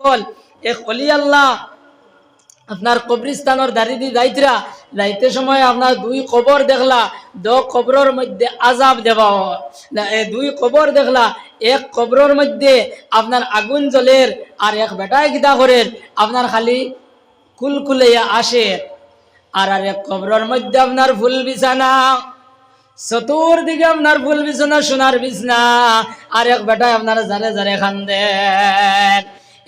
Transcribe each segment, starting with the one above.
বল এক অলি আল্লাহ, আপনার কবরিস্তানের দাঁড়ি দি যাইতরা। যাইতে সময় আপনার দুই কবর দেখলা দো কবরের মধ্যে আজাব দেওয়া হয়। এ দুই কবর দেখলা, এক কবরের মধ্যে আপনার আগুন জ্বলের আর এক বেটায় গীতা করেন আপনার খালি কুলকুলাইয়া আসে। আর আর এক কবরের মধ্যে আপনার ফুল বিছানা। চতুর্দিকে আপনার ফুল বিছানা, সোনার বিছনা। আর এক বেটায় আপনার জারে জারে খান্দেন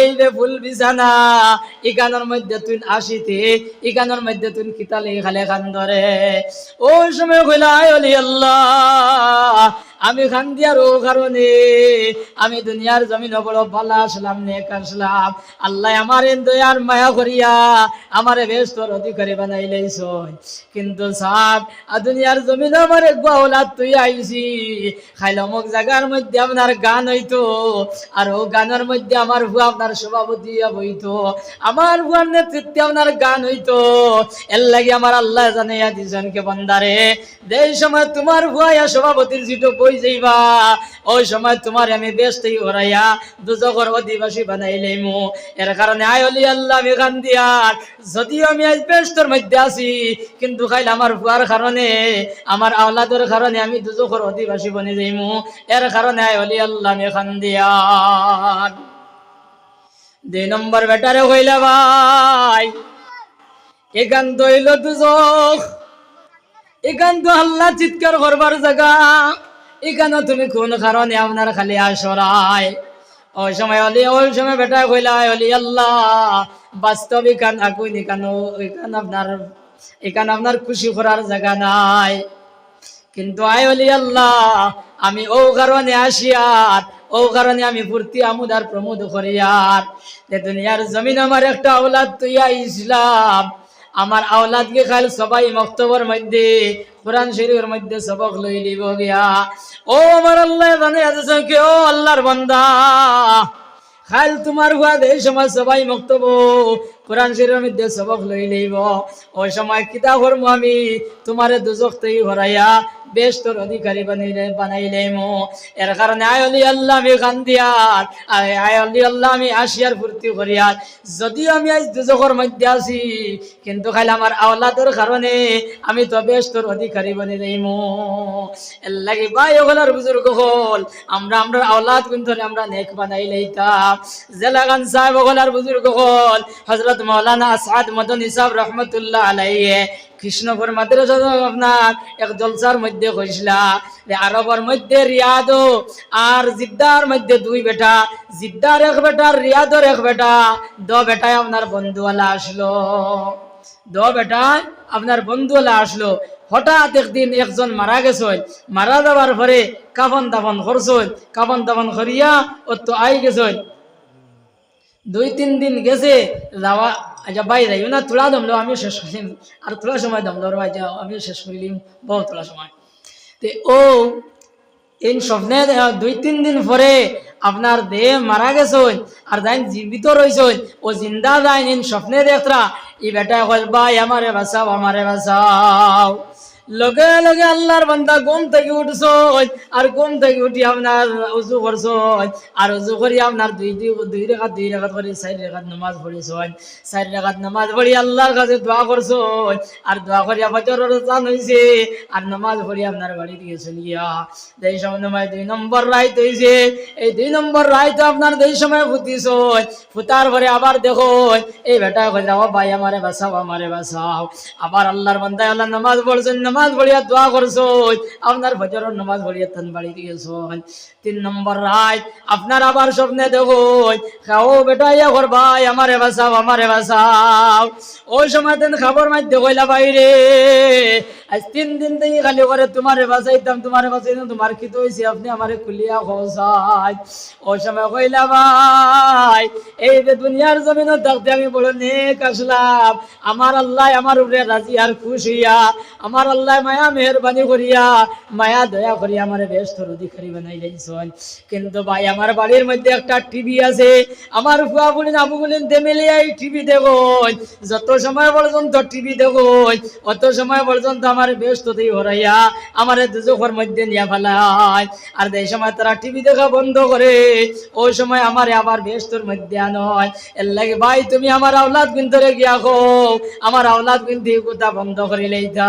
এই যে ফুল বিছানা ইকানোর মধ্যে তুই আসিতে ইকানোর মধ্যে তুই কিতালে খালে খান ধরে। ওই সময় কইলা আল্লাহ আমি খান দিয়ার ও কারণে আমি দুনিয়ার জমিন বড় ভালো আসলাম নেক আসলাম আল্লাহ আমার দয়ার মায়া করিয়া আমার বেশ তোর অধিকারী বানাই লাইছ কিন্তু সাপ আর দুনিয়ার জমিন আমার বাউলাদ তুই আইছি। খাইল অমুক জায়গার মধ্যে আপনার গান হইতো, আর ও গানের মধ্যে আমার ভুয়া আপনার সভাপতি বইতো আমার ভুয়ার নেতৃত্বে আপনার গান হইতো। এর লাগে আমার আল্লাহ জানাইয়া দিছেন কে বন্দারে যেই সময় তোমার ভুয়া সভাপতির বই যাইবা? ওই সময় তোমার আমি দুজগর অধিবাসী এর কারণে আয় অলি আল্লাহ, আমি গান দিয়ার যদিও আমি আজ মধ্যে আছি, কিন্তু খাইলে আমার কারণে, আমার আওলাদের কারণে আমি দুজগর অধিবাসী বনে যাইমু। এর কারণে আয় অলি আল্লাহ, আমি দুই নম্বর বেটারে হইলা ভাই। এখান এখান তো আল্লাহ চিৎকার করবার জায়গা। এখানে তুমি কোন কারণে আপনার খালি আসরায়? ওই সময় অলি, ওই সময় বেটা কইলা অলি, আল্লাহ বাস্তব এখান আকুন এখানে এখান আপনার এখানে আপনার খুশি করার জায়গা নাই। কিন্তু আয় অলি, আল্লাহ, আমি ও কারণে আসিয়ার ও কারণে আমি ফুর্তি আমুদার প্রমোদ করিয়ার দুনিয়ার জমিন আমার একটা আওলাদ তুইয়া ইসলাম আমার আওলাদকে খাল সবাই মক্তবর মধ্যে, কোরআন শরীফের মধ্যে সবক লই লিব গিয়া। ও আমার আল্লাহ জানে আছে কি ও আল্লাহর বান্দা। খাল তোমার হুয়া এই সময় সবাই মক্তব, কোরআন শরীফের মধ্যে সবক লই লইব ওই সময় কিতা করব আমি তোমারে দুজক তৈ হরাইয়া বেশ তোর অধিকারী বানাইলে বানাইলে মো এর কারণে আয় অলি আল্লাহ আমি গান দিয়ার আয় আয় অলি আল্লাহ আমি আসিয়ার ফুর্তি করিয়ার যদিও আমি আজ দুজকর মধ্যে আছি, কিন্তু খালি আমার আওলাদের কারণে আমি তো বেশ তোর অধিকারী বানিয়ে দেই মো এর লাগে ভাই ওগুলার বুজুর্গ হল, আমরা আমরা আওলাদ কিন্তু আমরা নেক বানাই লইতাম। জেলাগান সাহেব ওগুলার বুজুর্গ হল হজরত মৌলানা আসাদ মদন ইসাব রহমতুল্লাহ আলাইহে। কৃষ্ণপুর মাদ্রাসা আপনার এক জলসার মধ্যে কইসলা আরবের মধ্যে রিয়াদ, আর জিদ্দার মধ্যে দুই বেটা। জিদ্দার এক বেটা, রিয়াদর এক বেটা। দ বেটায় আপনার বন্ধুওয়ালা আসলো। দ বেটায় আপনার বন্ধুওয়ালা আসলো। হঠাৎ একদিন একজন মারা গেছেন। মারা যাবার পরে কাফন দাফন করছেন। কাফন দাফন করিয়া ও তো আই গেছেন। দুই তিন দিন গেছে, যাওয়া আচ্ছা বাই যাইব না তোলা দমলো আমিও শেষ করিম আর তোলা সময় দমলো ভাই যাও আমিও শেষ করিলিম বহু তোলা সময়। তে ও এই স্বপ্নে দুই, তিন দিন পরে আপনার দেহ মারা গেছেন আর যাই জীবিত রয়েছেন ও জিন্দা দাইন এই স্বপ্নে দেখরা ই বেটা কল ভাই আমারে বাঁচাও আমারে বাঁচাও। লগে লগে আল্লাহর বান্দা ঘুম থেকে উঠছো আর ঘুম থেকে উঠি আপনার উজু করছ আর উজু করি আপনার দুই দুই দুই রেখাত দুই রেখাত করে, চার রেখাত নামাজ পড়িছ চার রেখাত নামাজ পড়ি আল্লাহর কাছে দোয়া করছ আর দোয়া করি বছর চান হয়েছে আর নামাজ পড়ি আপনার বাড়ি দিয়ে চলে গিয়া। এই সময় নয় দুই নম্বর রাইত হয়েছে এই দুই নম্বর রাইত আপনার এই সময় ফুটিছ ফুটার পরে আবার দেখো এই বেটা কই যাও ভাই, আমারে বাঁচাও আমারে বাঁচাও। আবার আল্লাহর বান্দায় আল্লাহ নামাজ পড়ছেন নামাজ পড়িয়া দোয়া করছ আপনার ফজরের নামাজ পড়িয়া তান বাড়ি দিয়েছ তিন নম্বর রাত আপনার আবার স্বপ্নে দেখো খাও বেটা, ইয়া কর ভাই, আমারে বাঁচাও আমারে বাঁচাও। ওই সময় তেন খাবার মাধ্যমে কইলা বাইরে আজ তিন দিন থেকে খালি করে তোমারে বাঁচাইতাম তোমারে বাঁচাইতাম, তোমার কি তো হয়েছে আপনি আমারে খুলিয়া খসাই ও সময় কইলা, ভাই, এই যে দুনিয়ার জমিনে থাকতে আমি বড় নেক আসলাম। আমার আল্লাহ আমার উপরে রাজি আর খুশ হইয়া আমার আল্লাহ মায়া মেহরবানি করিয়া, মায়া দয়া করিয়া আমার ব্যস্ত অধিকারী বানাই কিন্তু ভাই, আমার বাড়ির মধ্যে একটা টিভি আছে। আমার ফুয়া বলিন, আবু বলিন দেমেলে এই টিভি দেখো যত সময় পর্যন্ত টিভি অত সময় পর্যন্ত আমার ব্যস্ততেই হরাইয়া আমার মধ্যে নিয়ে ফেলায়। আর এই সময় তারা টিভি দেখা বন্ধ করে ওই সময় আমার আবার ব্যস্তর মধ্যে নয় এর লাগে ভাই, তুমি আমার আওলাদ বিন্দরে গিয়া খো আমার আওলাদ বিন্দি কথা বন্ধ করে লইতা।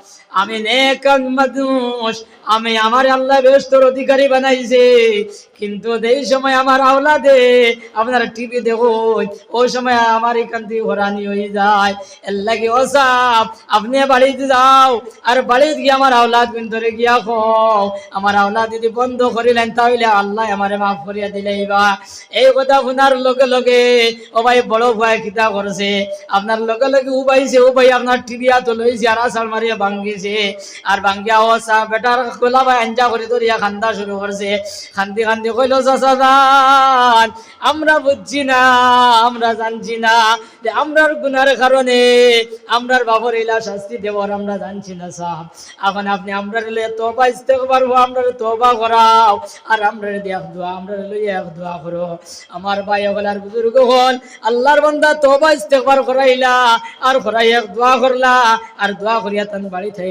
আমি মানুষ আমি আমার আল্লাহ ব্যস্তর অধিকারী বানাইছে। কিন্তু এই সময় আমার আওলাদে আপনার টিভি দেখো ওই সময় আমার এখান থেকে হরানি হয়ে যায়। এর লাগে অসাপ আপনি বাড়িতে যাও, আর বাড়িতে গিয়ে আমার আওলাদ বিন্দরে গিয়া খো আমার আওলাদ যদি বন্ধ করিলেন তাহলে আল্লাহ আমারে মাফ করিয়া দিলেই বা এই কথা শোনার লগে লগে ও ভাই বড় ভয় খিতা করছে। আপনার লগে লগে উবাইছে ও ভাই আপনার টিভি হাত লইছে, আর আসার মারিয়া ভাঙ্গিছে আর ভাঙ্গিয়া ও সা বেটার খোলা ভাই আঞ্জা করে ধরিয়া খান্দা শুরু করছে। খান্দি খান্দি কইল চাচাদান আমরা বুঝছি না, আমরা জানছি না আমরার গুনার কারণে আমরার বাবর ইলা শাস্তি দেবর আমরা জানছি না সাহ এখন আপনি আমরা তোবা ইস্তেক পারব আমরা তোবা করাও। আর আমরা দিয়ে এক দোয়া আমরা লইয়া এক দোয়া করো। আমার ভাই হল বুজুর্গ হল আল্লাহর বান্দা তোবা ইস্তেকবার করাইলা, আর করাই এক দোয়া করলা, আর দোয়া করিয়া তান বাড়ি থেকে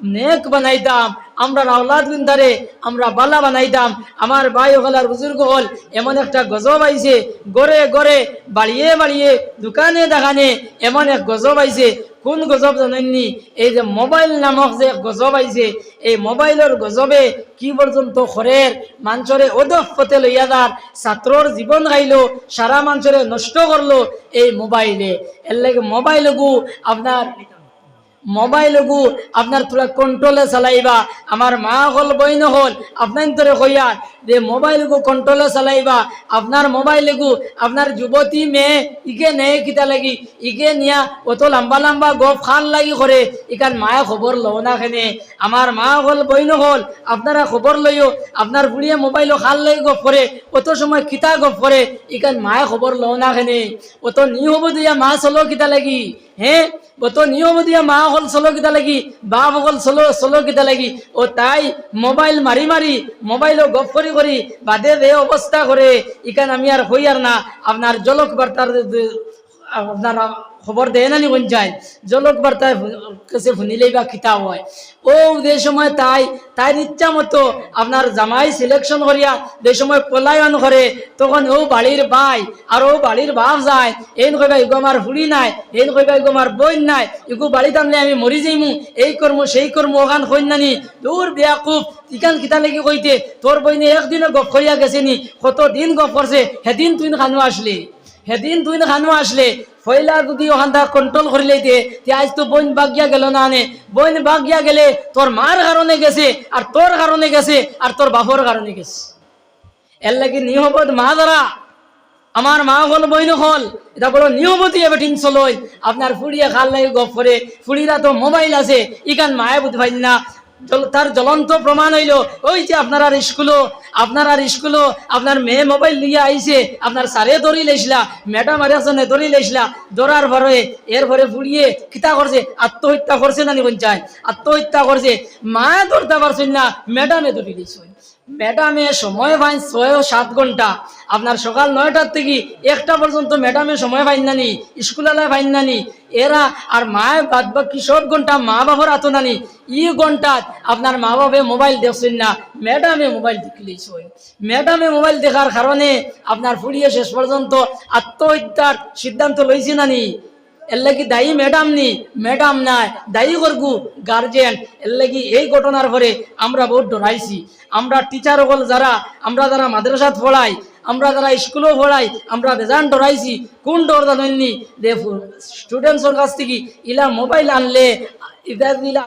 নেক বানাইতাম আমরা আওলাদ বিন্দারে আমরা বালা বানাইতাম আমার ভাই হল বুজুর্গ হল, এমন একটা গজব আইছে, গড়ে গড়ে, বাড়িয়ে বাড়িয়ে, দোকানে দেখানে এমন এক গজব আইছে। কোন গজব জানেননি? এই যে মোবাইল নামক যে গজব আইছে, এই মোবাইলের গজবে কি পর্যন্ত খরের মানুষরে ওদফ পথে লইয়া যার, ছাত্রর জীবন গাইলো, সারা মানুষরে নষ্ট করল এই মোবাইলে। এর লাগে মোবাইল গু আপনার মোবাইল গু আপনার তোরা কন্ট্রোলে চালাইবা। আমার মা হল, বইন হল আপনার তোরে কইয়া, যে মোবাইল গু কন্ট্রোলে চালাইবা। আপনার মোবাইল গু আপনার যুবতী মেয়ে, ইকে নেই কিতা লাগি, ইকে নিয়া, অত লম্বা লম্বা গপ খান লাগি করে ইকান মায়ে খবর লও না খেনে। আমার মা হল, বইন হল, আপনারা খবর লইও, আপনার বুড়িয়ে মোবাইল খান লাগি গপ করে অত সময় কিতা গপ করে ইকান মায়ে খবর লও না খেনে। অত নি হব দিয়া মা চলো কিতা লাগি। হে অত নিয়ম দিয়া মা হল চলো কিতা লাগি, বাপ হল চলো চলো কিতা লাগি। ও তাই মোবাইল মারি মারি মোবাইলও গপ করি করি বাদে দে অবস্থা করে ইকান আমি আর হই আর না। আপনার জলক বার্তার আপনার খবর দেয় না নি যায়। জলক বার্তায় কাছে শুনিলেই বা কিতাব হয়। ও, যে সময় তাই তাই ইচ্ছা মতো আপনার জামাই সিলেকশন করিয়া যে সময় পলায়ন করে, তখন ও বাড়ির ভাই আর ও বাড়ির বাপ যায়। এই কইবা, ইগো আমার ফুড়ি নাই এই কইবা, ইগো আমার বইন নাই, ইগো বাড়ি টানলে আমি মরি যাইমু, এই কর্ম, সেই কর্ম ওখান কইন নানি দূর বিয়া খুব ইকান কিতা লাগি কইতে, তোর বইনে একদিনে গপ করিয়া গেছে নি কত দিন গপ করছে, সেদিন তুই খানো আসলি। সেদিন তুই খানো আসলে ফয়লা যদি ওখানটা কন্ট্রোল করে লইতে তে আজ তো বইন বাগিয়া গেল না আনে। বইন বাগিয়া গেলে তোর মার কারণে গেছে, আর তোর কারণে গেছে, আর তোর বাপর কারণে গেছে। এর লাগে নিহবত মা দ্বারা আমার মা হল, বইন হল। এটা বড় নিয়মতি এবার টিন চলই। আপনার ফুড়িয়া খাল লাগে গপ করে ফুড়িরা তো মোবাইল আছে ইকান মায়ে বুঝতে পারি না। তার জ্বলন্ত প্রমাণ হইল, ওই যে আপনার আর স্কুলও, আপনার আর স্কুলও, আপনার মেয়ে মোবাইল নিয়ে আইছে, আপনার সারে দড়ি লেসলা ম্যাডাম আর আসনে দড়ি লেসলা ভরে, এর ভরে বুড়িয়ে কিতা করছে, আত্মহত্যা করছে না নিবন চায় আত্মহত্যা করছে, মা ধরতে পারছেন না ম্যাডামে দড়ি লেছেন ম্যাডামে সময় পাইন ছয় ও সাত ঘণ্টা। আপনার সকাল নয়টার থেকে একটা পর্যন্ত ম্যাডামে সময় পাইন নানি স্কুলালায় পাইন নানি। এরা আর মায় বাদ বাকি সব ঘণ্টা মা বাবার আতো নানি। ই ঘন্টাত আপনার মা বাবা মোবাইল দেখছেন না, ম্যাডামে মোবাইল দেখলেই ম্যাডামে মোবাইল দেখার কারণে আপনার ফুড়িয়ে শেষ পর্যন্ত আত্মহত্যার সিদ্ধান্ত লইছে নানি। এর লাগি দায়ী ম্যাডাম নি ম্যাডাম নাই, দায়ী করগু গার্জেন এর লাগি এই ঘটনার পরে আমরা বহুত ডরাইছি আমরা টিচার হল যারা, আমরা যারা মাদ্রাসাত পড়াই, আমরা যারা স্কুলও পড়াই, আমরা বেজান ডরাইছি কোন ডর জানেননি যে স্টুডেন্টসর কাছ থেকে ইলা মোবাইল আনলে ইদা